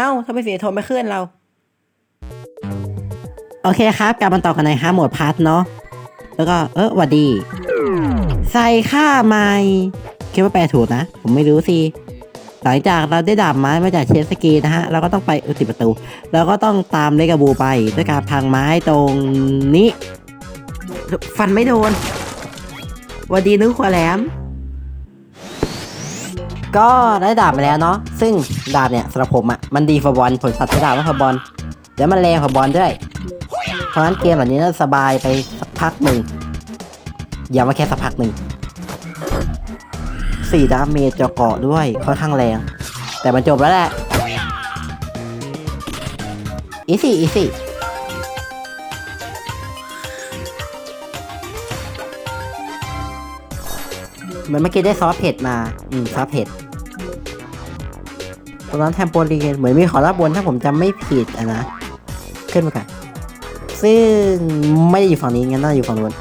อ้าทำไมเสียโทนไม่ขึ้นเรา โอเคครับกลับมาต่อกันในฮาโหมดพาร์ทเนาะแล้วก็เออหวัดดี ใส่ค่าใหม่คิดว่าแปลถูกนะ ผมไม่รู้สิหลังจากเราได้ดาบไม้มาจากเชสสกีนะฮะ เราก็ต้องไปอุติประตูแล้วก็ต้องตามเลกาบูไปด้วยการพังไม้ตรงนี้ ฟันไม่โดนวัดดีนึกขวาแหลม ก็ได้ดาบมาแล้วเนาะซึ่งดาบเนี่ยสำหรับผมอะ่ะมันดีฟบอลผลสัตว์ใช้ดาบมากกว่าบอลแล้วมันแรงกว่าบอลด้วย เพราะฉะนั้นเกมแบบนี้น่าจะสบายไปสักพักหนึ่งอย่ามาแค่สักพักหนึ่งสี่ดาเมจจะเกาะด้วยค่อนข้างแรง แต่มันจบแล้วแหละอีซี่อีซี่เหมือนเมื่อกี้ได้ซอสเผ็ดมา อืม ซอสเผ็ด ตรงนั้นแทมโปลีนเหมือนมีขอรับบนถ้าผมจำไม่ผิดอะนะ ขึ้นมากันซึ่งไม่ได้อยู่ฝั่งนี้งั้นน่าอยู่ฝั่งนู้น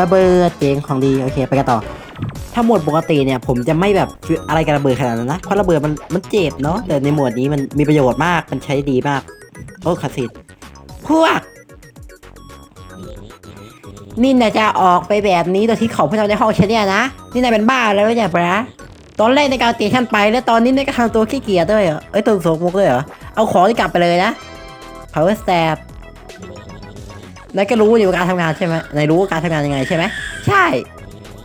ระเบิดเจงของดีโอเคไปกันต่อ ถ้าโหมดปกติเนี่ย ผมจะไม่แบบอะไรกับระเบิดขนาดนั้นนะ เพราะระเบิดมันมันเจ็บเนาะแต่ในโหมดนี้มันมีประโยชน์มากมันใช้ดีมาก โอ้คาสิตพวกนี่นายจะออกไปแบบนี้โดยที่เขาพวกเราในห้องฉันเนี่ยนะ นี่นายเป็นบ้าแล้วเนี่ยปะ ตอนแรกในการเตีฉันไป แล้วตอนนี้นายก็ทำตัวขี้เกียจด้วยเหรอเอ้ยตัวโสมกด้วยเหรอ เอาของนี่กลับไปเลยนะ power step นายก็รู้อยู่การทำงานใช่ไหมนายรู้การทำงานยังไงใช่ไหมใช่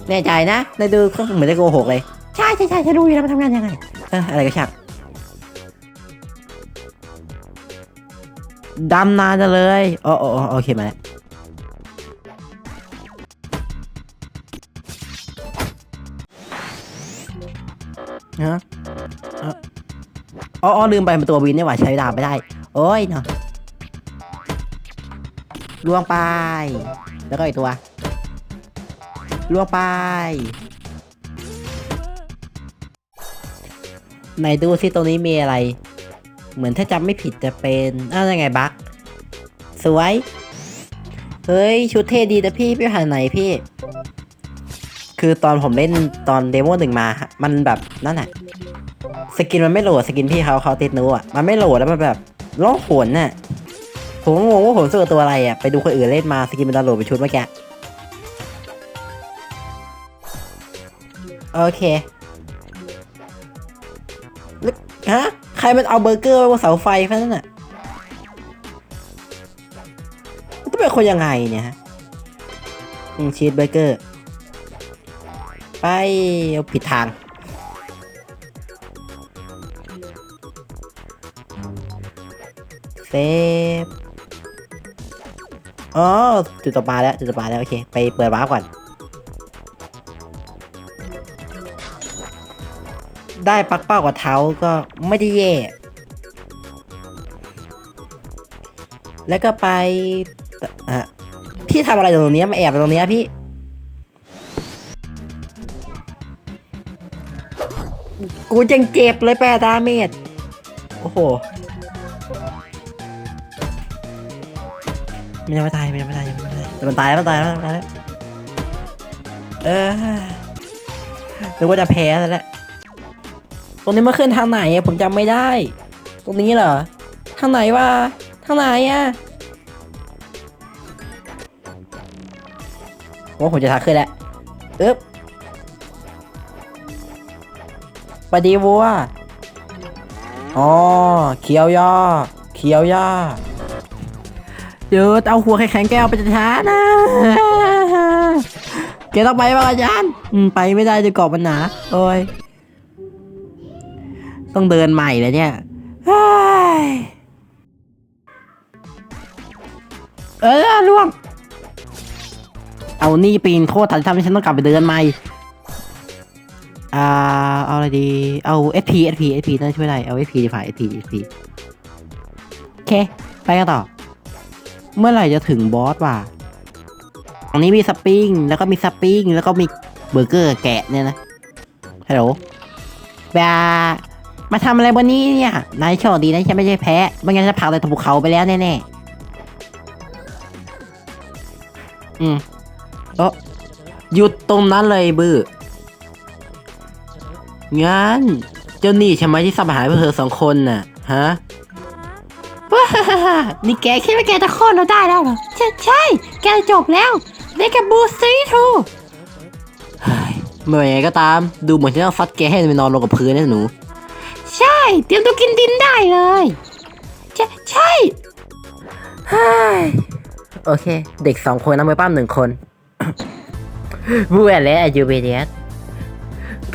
แน่ใจนะนายดูเหมือนจะโกหกเลย ใช่ใช่ใช่ฉันรู้อยู่แล้วมันทำงานยังไงเอออะไรก็ช่างดำนานจังเลยโอ้โอ้โอ้โอเคมาแล้ว ฮะอ๋อลืมไปเป็นตัววินนี่หว่าใช้ดาบไม่ได้ โอ้ยเนาะล่วงไป แล้วก็อีกตัวล่วงไป ไหนดูซิตรงนี้มีอะไร เหมือนถ้าจำไม่ผิดจะเป็นอ้าวยังไงบักสวย เฮ้ย ชุดเท่ดีแต่พี่พี่หาไหนพี่ คือตอนผมเล่นตอนเดโมหนึ่งมา มันแบบนั่นแหละสกินมันไม่โหลดสกินพี่เขาเขาติดนูอะมันไม่โหลดแล้วมันแบบล่องหนน่ะผมงงว่าผมซื้อตัวอะไรอะไปดูคนอื่นเล่นมาสกินมันดาวโหลดไปชุดเมื่อกี้โอเคฮะใครมันเอาเบอร์เกอร์ไว้บนเสาไฟแค่นั้นน่ะต้องเป็นคนยังไงเนี่ยฮะชีสเบอร์เกอร์ ไปเอาผิดทางเซฟอ๋อจุดต่อมาแล้วจุดต่อมาแล้ว โอเค ไปเปิดวาร์ปก่อน ได้ปักเป้ากับเท้าก็ไม่ได้แย่ แล้วก็ไป อะ พี่ทำอะไรตรงนี้มาแอบตรงนี้พี่ กูยังเจ็บเลยแปดดาเมจโอ้โหมันยังไม่ตายมันยังไม่ตายยังไม่ตายแต่มันตายแล้วมันตายแล้วมันตายแล้วเออหรือว่าจะแพ้แล้วแหละตรงนี้มันขึ้นทางไหนอะผมจำไม่ได้ ตรงนี้เหรอทางไหนวะทางไหนอะว่าผมจะทักขึ้นแล้วอึ๊บ ปดีวัวอ๋อเขียวย่าเขียวย่าเดี๋ยวเอาหัวแข็งแก้วไปจะช้านะแกต้องไปบ้างอาจารย์ไปไม่ได้จะเกาะมันหนาโอ้ยต้องเดินใหม่เลยเนี่ยเฮ้ยเออล่วง เอานี่ปีนโคตรทันทำให้ฉันต้องกลับไปเดินใหม่ อ่าเอาอะไรดีเอา SP SP SP น่าจะช่วยได้เอา SP ดีฝ่า SP SP โอเค ไปกันต่อ เมื่อไหร่จะถึงบอสว่ะตรงนี้มีสปริงแล้วก็มีสปริงแล้วก็มีเบอร์เกอร์แกะเนี่ยนะฮัลโหลบามาทำอะไรบนนี้เนี่ย นายโชคดีนะฉันไม่ใช่แพ้ไม่งั้นจะผักเลยตะภูเขาไปแล้วแน่ๆอืมเออหยุดตรงนั้นเลยบื้อ งั้น เจ้าหนี่ใช่ไหมที่สร้างปัญหาให้พวกเธอสองคนน่ะ ฮะว้านี่แกคิดว่าแกจะโค่นเราได้แล้วเหรอ ใช่ใช่ แกจบแล้วเล่นกับบูซีทูเฮ้ยไม่ว่ายังไงก็ตาม ดูเหมือนจะต้องซัดแกให้ไปนอนลงกับพื้นนะหนู ใช่ เตรียมตัวกินดินได้เลย ใช่ใช่โอเค เด็กสองคนนักมวยปั้มหนึ่งคนบูแอนและอายูเบเดียส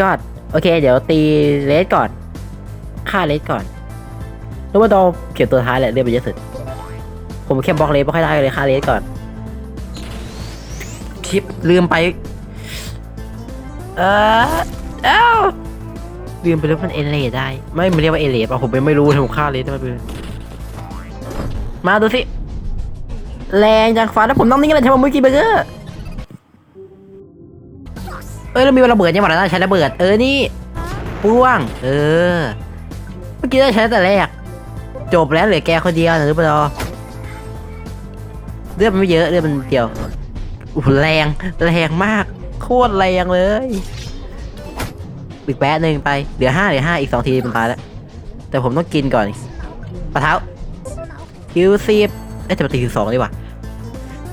ก็ โอเค เดี๋ยวตีเลสก่อนฆ่าเลสก่อนแล้วว่าดอเก็บตัวท้ายแหละเรียบไปเยอะสุด ผมแค่บล็อกเลสไม่ค่อยได้เลยฆ่าเลสก่อนชิปลืมไป เออเอ้าลืมไปแล้วมันเอเลสได้ ไม่มันเรียกว่าเอเลสป่ะผมไม่รู้เลยผมฆ่าเลสได้ไมเพื่อนมาดูสิแรงจังฟ้าแล้วผมต้องนิ่งเลยใช่ไมเมื่อกี้เบอร์เกอร์ เอ้ยเรามีระเบิดยังไงนะใช้ระเบิด เออนี่ป้วง เออ เมื่อกี้ได้ใช้แต่แรก จบแล้วเหลือแกคนเดียวหรือเปล่าเลือดมันไม่เยอะเลือดมันเดียวแรงแรงมาก โคตรแรงเลยอีกแป๊บหนึ่งไปเหลือห้าเหลือห้าอีกสองทีมันตายแล้วแต่ผมต้องกินก่อนปะเท้าคิวซีบเอ๊ะจะมาตีคิวสองดีกว่า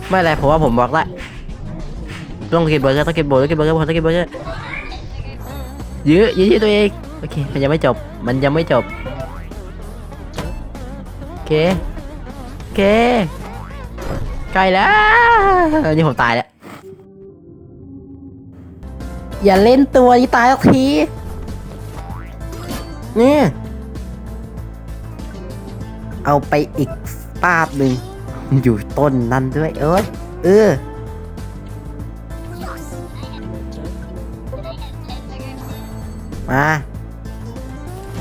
ไม่อะไรผมว่าผมบอกละ ต้องกินเบอร์เกอร์ต้องกินโบต้องกินเบอร์เกอร์ต้องกินเบอร์เกอร์ยื้อยื้อยื้อตัวเองโอเคมันยังไม่จบมันยังไม่จบโอเคโอเคใกล้แล้วนี่ผมตายแล้วอย่าเล่นตัวนี้ตายสักทีนี่เอาไปอีกปาบหนึ่งอยู่ต้นนั่นด้วยเอ้ยเออ มา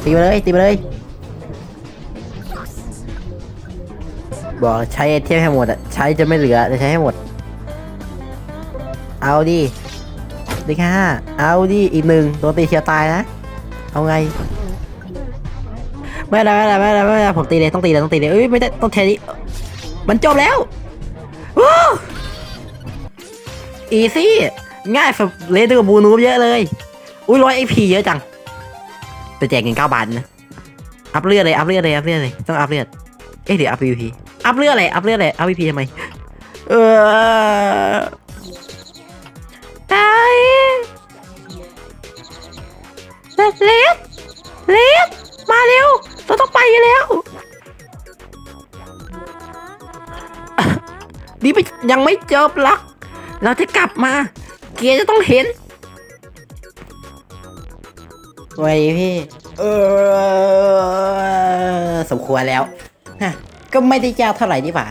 ตีไปเลยตีไปเลย บอกใช้ไอเทมให้หมดอะใช้จะไม่เหลือจะใช้ให้หมด เอาดิด้แค่ห้าเอาดิอีกหนึ่งโดนตีเชียวตายนะ เอาไง ไม่ได้ไม่ได้ไม่ได้ไม่ได้ผมตีเลยต้องตีเลยต้องตีเลยเอ้ยไม่ได้ต้องใช้นี้มันจบแล้วอีซี่ง่ายสุดเลนกับบูนูบเยอะเลย อุ้ยร้อยไอพีเยอะจัง แต่แจกเงินเก้าบาทนะ อัพเลือดเลย อัพเลือดเลย อัพเลือดเลย ต้องอัพเลือด เอ๊ะเดี๋ยวอัพ PVP อัพเลือดอะไร อัพเลือดอะไร อัพ PVP ทำไม เออตายเลสเลสเลสมาเร็ว เราต้องไปกันแล้ว นี่ไปยังไม่จบหรอก เราจะกลับมา เกียร์จะต้องเห็น ไว้พี่ เออ สมควรแล้วฮะก็ไม่ได้ยากเท่าไหร่นี่หว่า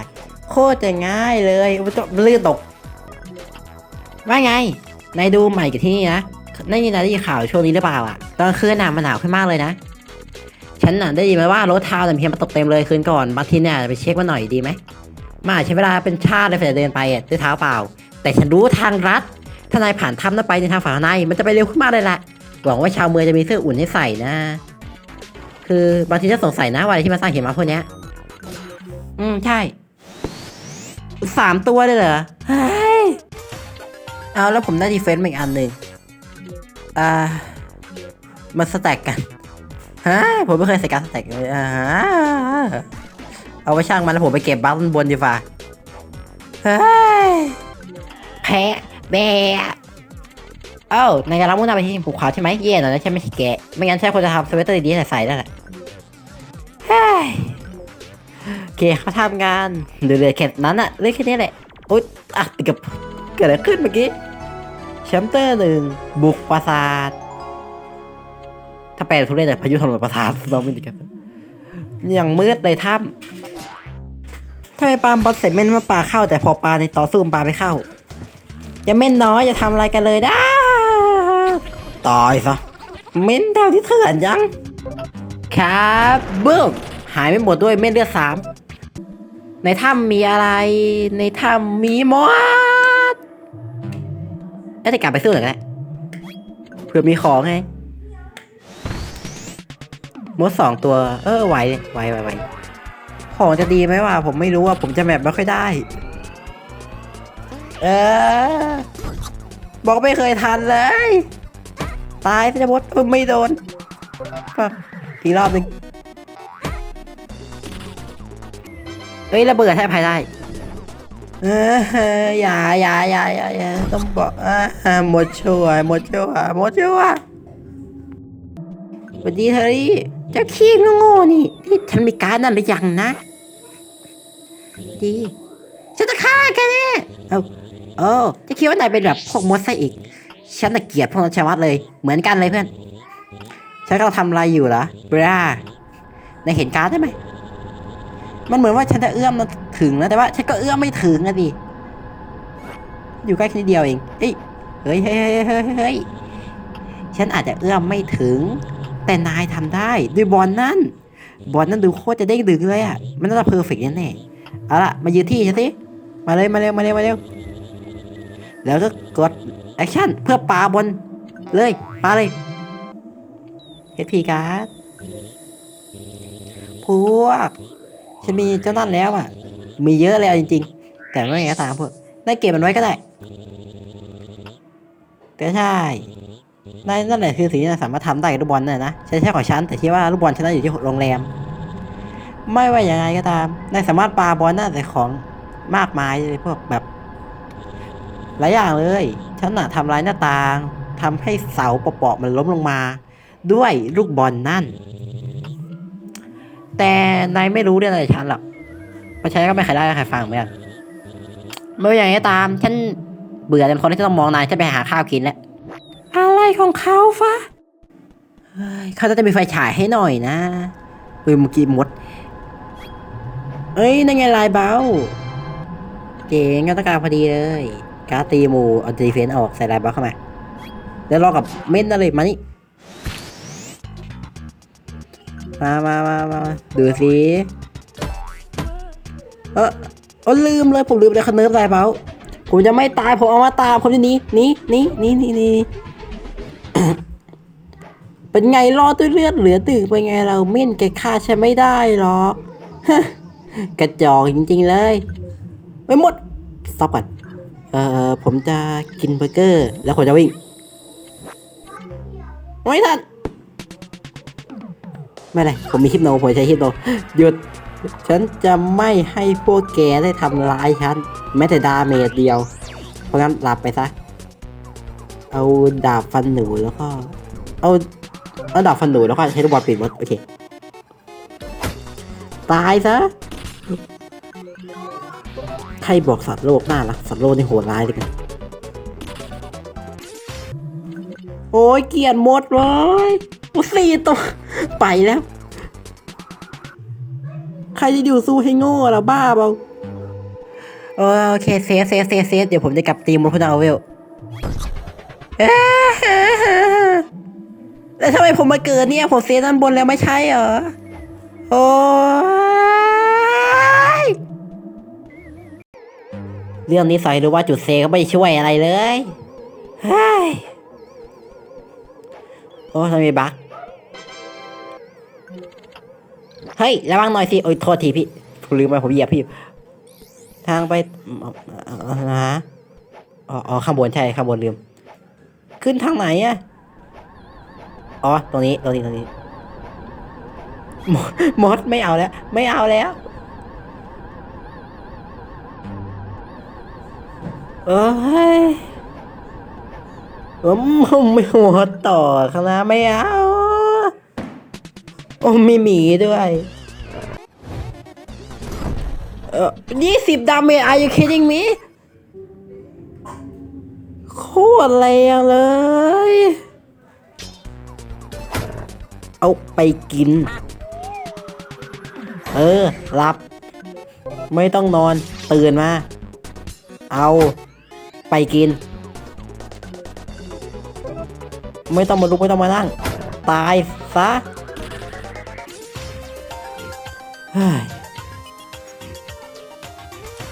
โคตรจะง่ายเลยม่ต้องลื่นตก ว่าไง นายดูใหม่กับที่นี่นะนี่นายได้ยินข่าวช่วงนี้หรือเปล่าอะ ตอนคืนหน่ะมันหนาวขึ้นมากเลยนะ ฉันน่ะได้ยินมาว่ารถเท้าแต่เพียงมาตกเต็มเลยคืนก่อน บางทีเนี่ยไปเช็คมาหน่อยดีไหม มาใช้เวลาเป็นชาติเลยแต่เดินไปด้วยเท้าเปล่า แต่ฉันรู้ทางรัด ถ้านายผ่านถ้ำนั้นไปในทางฝั่งในมันจะไปเร็วขึ้นมากเลยแหละ หวังว่าชาวเมืองจะมีเสื้ออุ่นให้ใส่นะ คือบางทีจะสงสัยนะว่าอะไรที่มาสร้างเหิมะพวกเนี้ย อืมใช่ สามตัวเลยเหรอเฮ้ยเอาแล้วผมได้ดีเฟนซ์มาอีกอันหนึ่งอ่ามันสแต็กกันฮะผมไม่เคยใส่การสแต็กเลยอ่าเอาไว้ช่างมันแล้วผมไปเก็บบัคบนดีกว่าเฮ้ยแพ้แบะ อ้านายจะรับมุ่งหน้าไปที่ภูเขาใช่ไหมเย่หน่อยนะใช่ไหมแกะไม่งั้นใช่คนจะทำสเวตเตอร์ดีๆใส่ๆนั่นแหละเฮ้ยโอเคเขาทำงานเหลือๆแค่นั้นอะเหลือแค่นี้แหละโอ๊ยอะติดกับเกิดอะไรขึ้นเมื่อกี้แชมเตอร์หนึ่งบุกปราสาทถ้าแปลทุเรศแต่พายุถล่มปราสาทเราไม่ดีกันอย่างมืดเลยถ้ำทำไมปาล์มบอลเสร็จเม่นมาปลาเข้า แต่พอปลาในต่อสู้ปลาไม่เข้า อย่าเม่นน้อยอย่าทำอะไรกันเลยนะ ตายซะเม่นเท่าที่เถื่อนยัง ครับบิ้มหายไปหมดด้วยเม่นเลือดสามในถ้ำมีอะไร ในถ้ำมีมอสเอ้ยแต่กลับไปสู้หน่อยก็ได้เพื่อมีของไงมดสองตัว เออไหวไหวไหวไหวของจะดีไหมวะผมไม่รู้ว่าผมจะแมปไม่ค่อยได้ เออ บอกไม่เคยทันเลย ตายจะมดไม่โดนปั๊บอีกรอบหนึ่งเอ้ยระเบิดให้ภัยได้เอออย่าอย่าอย่าอย่าอย่าต้องบอกอ่าหมดชัวหมดชัวหมดชัวสวัสดีเฮอรี่เจ้าขี้โง่ๆนี่นี่ฉันมีการนั่นหรือยังนะดีฉันจะฆ่าแกแน่เอาโอ้จะคิดว่านายเป็นแบบพวกมดซะอีก ฉันน่ะเกียดพวกนั้นชะวัดเลย เหมือนกันเลยเพื่อนฉันกำลังทำอะไรอยู่เหรอบรานายเห็นการดได้ไหม มันเหมือนว่าฉันจะเอื้อมมาถึงนะแต่ว่าฉันก็เอื้อมไม่ถึงอะดิ อยู่ใกล้แค่นิดเดียวเองเฮ้ยเฮ้ย เฮ้ยเฮ้ยเฮ้ยฉันอาจจะเอื้อมไม่ถึง แต่นายทำได้ด้วยบอลนั่น บอลนั่นดูโคตรจะเด้งดึงเลยอะมันน่าจะเพอร์เฟกต์แน่ๆเอาล่ะ มายืนที่ฉันสิ มาเลย มาเร็ว มาเร็ว มาเร็ว แล้วก็กดแอคชั่นเพื่อปาบอลเลยปาเลยเฮดพีการ์ดพวกฉันมีเจ้านั่นแล้วอะ มีเยอะแล้วจริง ๆ แต่ไม่ไงก็ตามพวกได้เก็บมันไว้ก็ได้ก็ใช่นั่นนั่นแหละคือสิ่งที่สามารถทำได้กับลูกบอลน่ะนะใช่ใช่ของฉันแต่ที่ว่าลูกบอลฉันน่ะอยู่ที่โรงแรม ไม่ว่าอย่างไรก็ตามนายสามารถปาบอลน่าแต่ของมากมายเลยพวกแบบ หลายอย่างเลย ฉันน่ะทำลายหน้าต่าง ทำให้เสาเปราะๆมันล้มลงมา ด้วยลูกบอลนั่น แต่นายไม่รู้เรื่องอะไรจากฉันหรอกเพราะฉันก็ไม่เคยได้ใครฟังเหมือนกันไม่ว่าอย่างไรก็ตาม ฉันเบื่อเป็นคนที่จะต้องมองนายจะไปหาข้าวกินแล้วอะไรของเขาฟะเฮ้ยเขาจะมีไฟฉายให้หน่อยนะเฮ้ยเมื่อกี้มด เอ้ยนั่นไงลายเบา เจ๋งก็ต้องการพอดีเลย การตีหมูเอาดีเฟนออกใส่ลายบล็อกเข้ามา แล้วรอกับเม่นนั่นเลยมานี่ มามามามาดูสิเออเออลืมเลยผมลืมเลยคันเนิร์ฟลายเบาผมจะไม่ตายผมเอามาตามผมจะหนีหนีหนีหนีหนีหนีเป็นไงรอด้วยเลือดเหลือตึกเป็นไงเราเม่นแกฆ่าฉันไม่ได้หรอกกระจอกจริงๆเลย ไม่หมดสต็อปก่อน เอ่อผมจะกินเบอร์เกอร์ แล้วผมจะวิ่งไม่ทันไม่เป็นไรผมมีฮิปโนผมใช้ฮิปโนหยุด ฉันจะไม่ให้พวกแกได้ทำร้ายฉัน แม้แต่ดาเมจเดียว เพราะงั้นหลับไปซะ เอาดาบฟันหนูแล้วก็ เอาเอาดาบฟันหนูแล้วก็ใช้ลูกบอลปิดมดโอเค ตายซะ ใครบอกสัตว์โลกน่ารักสัตว์โลกนี่โหดร้ายเลยกันโอ้ยเกลียดหมดเลยโอ้สี่ตัวไปแล้ว ใครจะอยู่สู้ให้โง่ล่ะบ้าเปล่าโอเคเซฟเซฟเซฟเซฟเดี๋ยวผมจะกลับตีมบนพุทธเอาเวลแล้วทำไมผมมาเกิดเนี่ย ผมเซฟด้านบนแล้วไม่ใช่เหรอ โอ้ เรื่องนี้ใส่รู้ว่าจุดเซก็ไม่ช่วยอะไรเลยเฮ้ยโอ้ทำไมบักเฮ้ยระวังหน่อยสิโอ้ยโทษทีพี่ผมลืมไปผมเหยียบพี่ ทางไปอ่าฮะอ๋ออ๋อข้างบนใช่ข้างบนลืม ขึ้นทางไหนอะอ๋อตรงนี้ตรงนี้ตรงนี้มดมดไม่เอาแล้ว ไม่เอาแล้ว เอ้ยผมไม่หัวต่อคณะไม่เอาโอ้มีหมีด้วยเออยี่สิบดาเมจ are you kidding me โคตรแรงเลย เอาไปกิน เออหลับ ไม่ต้องนอน ตื่นมา เอา ไปกิน ไม่ต้องมาลุกไม่ต้องมานั่ง ตายซะ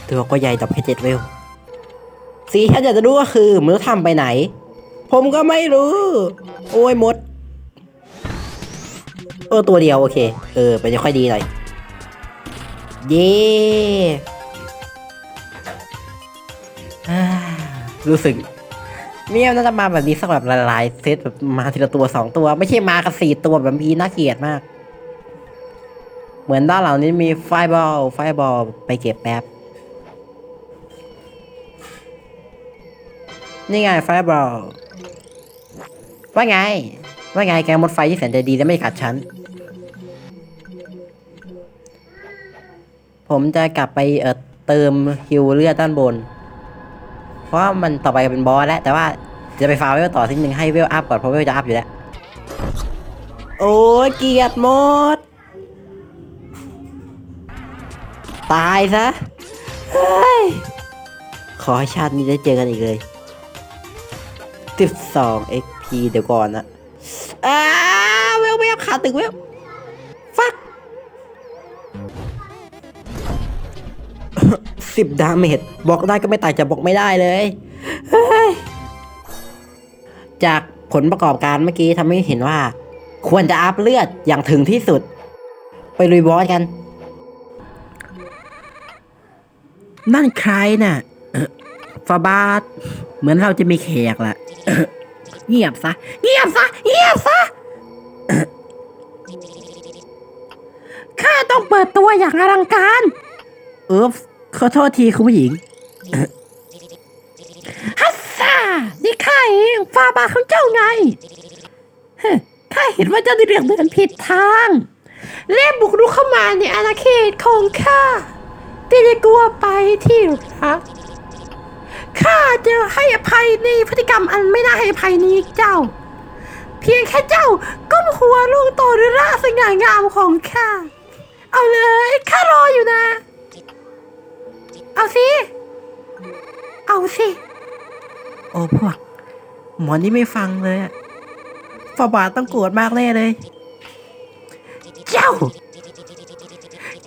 ตัวก็ใหญ่ต่อเพชรเจ็ดเวลสีที่ฉันอยากจะรู้ก็คือมือทำไปไหน ผมก็ไม่รู้ โอ้ยมด เออตัวเดียวโอเค เออ ไปจะค่อยดีหน่อย เย้ รู้สึกเมียน่าจะมาแบบนี้สักแบบหลายๆเซตแบบมาทีละตัวสองตัว ไม่ใช่มากันสี่ตัวแบบมีน่าเกลียดมาก เหมือนด้านหลังนี้มีไฟบอลไฟบอลไปเก็บแป๊บ นี่ไงไฟบอลว่าไง ว่าไงแกมดไฟที่แสนจะดีและไม่กัดฉัน ผมจะกลับไปเออเติมฮิวเลือดด้านบน ราะว่ามันต่อไปเป็นบอสแล้วแต่ว่าจะไปฟาเวลต่อทีหนึ่งให้เวลอัพก่อนเพราะเวลจะอัพอยู่แล้ว โอ้ยเกียดหมด ตายซะขอให้ชาตินี้ได้เจอกันอีกเลย12 XP เดี๋ยวก่อนนะอ้าเวลเวลขาตึงเวล สิบดาเมจบอกได้ก็ไม่ตายจะบอกไม่ได้เลย จากผลประกอบการเมื่อกี้ทำให้เห็นว่า ควรจะอัพเลือดอย่างถึงที่สุด ไปลุยบอสกัน นั่นใครนะ่ะฟาบาสเหมือนเราจะมีแขกละเงียบซะ เงียบซะ เงียบซะข้าต้องเปิดตัวอย่างอลังการ เออ ขอโทษทีคุณผู้หญิงฮัสซานี่ข้าเองฟาบาของเจ้าไงข้าเห็นว่าเจ้าได้เรียกเดินผิดทางเล่บุกรุกเข้ามาในอาณาเขตของข้าที่ได้กลัวไปที่รักข้าจะให้อภัยในพฤติกรรมอันไม่น่าให้อภัยนี้เจ้า เพียงแค่เจ้าก้มหัวลงต่อด้วยร่าสง่างามของข้า เอาเลยข้ารออยู่นะ เอาสิ เอาสิ โอ้พวก หมอนี่ไม่ฟังเลยอะฟาบาสต้องโกรธมากแน่เลย เจ้า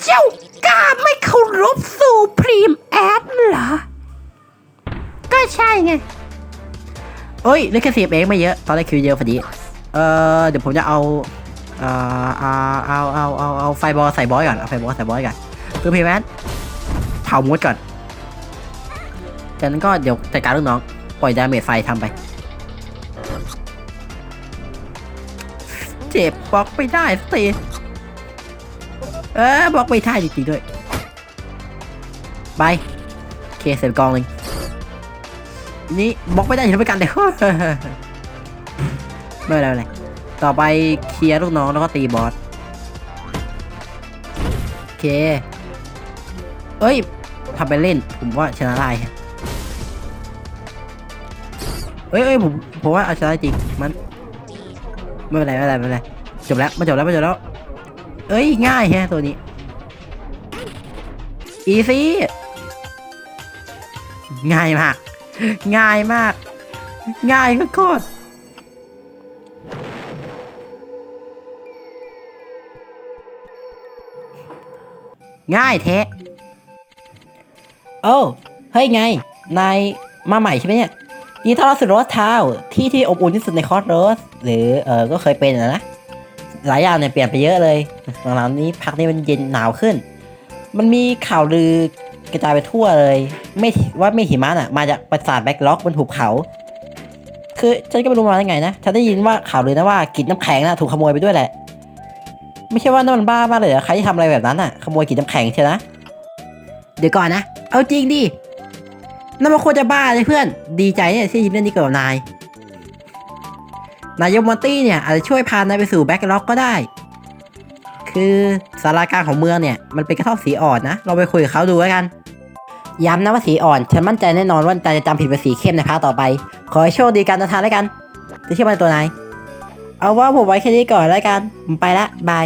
เจ้ากล้าไม่เคารพสู่พรีมแอดเหรอ ก็ใช่ไง เอ้ยเล่นแค่สิบเองไม่เยอะ ตอนแรกคิวเยอะพอดี เออเดี๋ยวผมจะเอาเอ่อเอาเอาเอาเอาเอาไฟบอลใส่บอสก่อน เอาไฟบอลใส่บอสก่อนคือพีแมน เผามดก่อน จากนั้นก็เดี๋ยวจัดการลูกน้อง ปล่อยดาเมจไฟทำไป เจ็บบล็อกไม่ได้สกทีเออบล็อกไม่ได้จริงๆด้วย ไปโอเคเสร็จกองหนึ่งนี่บล็อกไม่ได้เห็นไปกันเดี๋ยวไม่เป็นไรไม่เป็นไรต่อไปเคลียร์ลูกน้องแล้วก็ตีบอสโอเค เอ้ย ทำไปเล่น ผมว่าชนะได้เอ้ยเอ้ยผมผมว่าเอาชนะได้จริงมันไม่เป็นไรไม่เป็นไรไม่เป็นไรจบแล้วมาจบแล้วมาจบแล้ว เอ้ยง่ายแฮะตัวนี้อีซี่ง่ายมาก ง่ายมาก ง่ายโคตรง่ายแท้ โอ้เฮ้ยไง นายมาใหม่ใช่ไหมเนี่ยยินดีต้อนรับสู่โรสทาวที่ที่อบอุ่นที่สุดในคอร์สโรส หรือเออก็เคยเป็นนะนะ หลายอย่างเนี่ยเปลี่ยนไปเยอะเลยหลังๆนี้พักนี้มันเย็นหนาวขึ้น มันมีข่าวลือกระจายไปทั่วเลย ไม่ว่าไม่หิมะน่ะ มาจากปราสาทแบ็กล็อกบนหุบเขา คือฉันก็ไม่รู้มาได้ไงนะ ฉันได้ยินว่าข่าวลือนะว่ากิจน้ำแข็งน่ะถูกขโมยไปด้วยแหละ ไม่ใช่ว่านั่นมันบ้ามากเลยเหรอใครที่ทำอะไรแบบนั้นน่ะขโมยกิจน้ำแข็งใช่นะ เดี๋ยวก่อนนะ เอาจริงดินั่นมันควรจะบ้าเลยเพื่อน ดีใจเนี่ยที่ยินเรื่องนี้เกิดกับนาย นายมอนตี้เนี่ยอาจจะช่วยพานายไปสู่แบ็กล็อกก็ได้ คือสารากลางของเมืองเนี่ยมันเป็นกระท่อมสีอ่อนนะ เราไปคุยกับเขาดูแล้วกัน ย้ำนะว่าสีอ่อน ฉันมั่นใจแน่นอนว่านาจะจำผิดเป็นสีเข้มในภาคต่อไป ขอให้โชคดีการเดินทางแล้วกันจะเชื่อมันในตัวนาย เอาว่าผมไว้แค่นี้ก่อนแล้วกัน ผมไปละบาย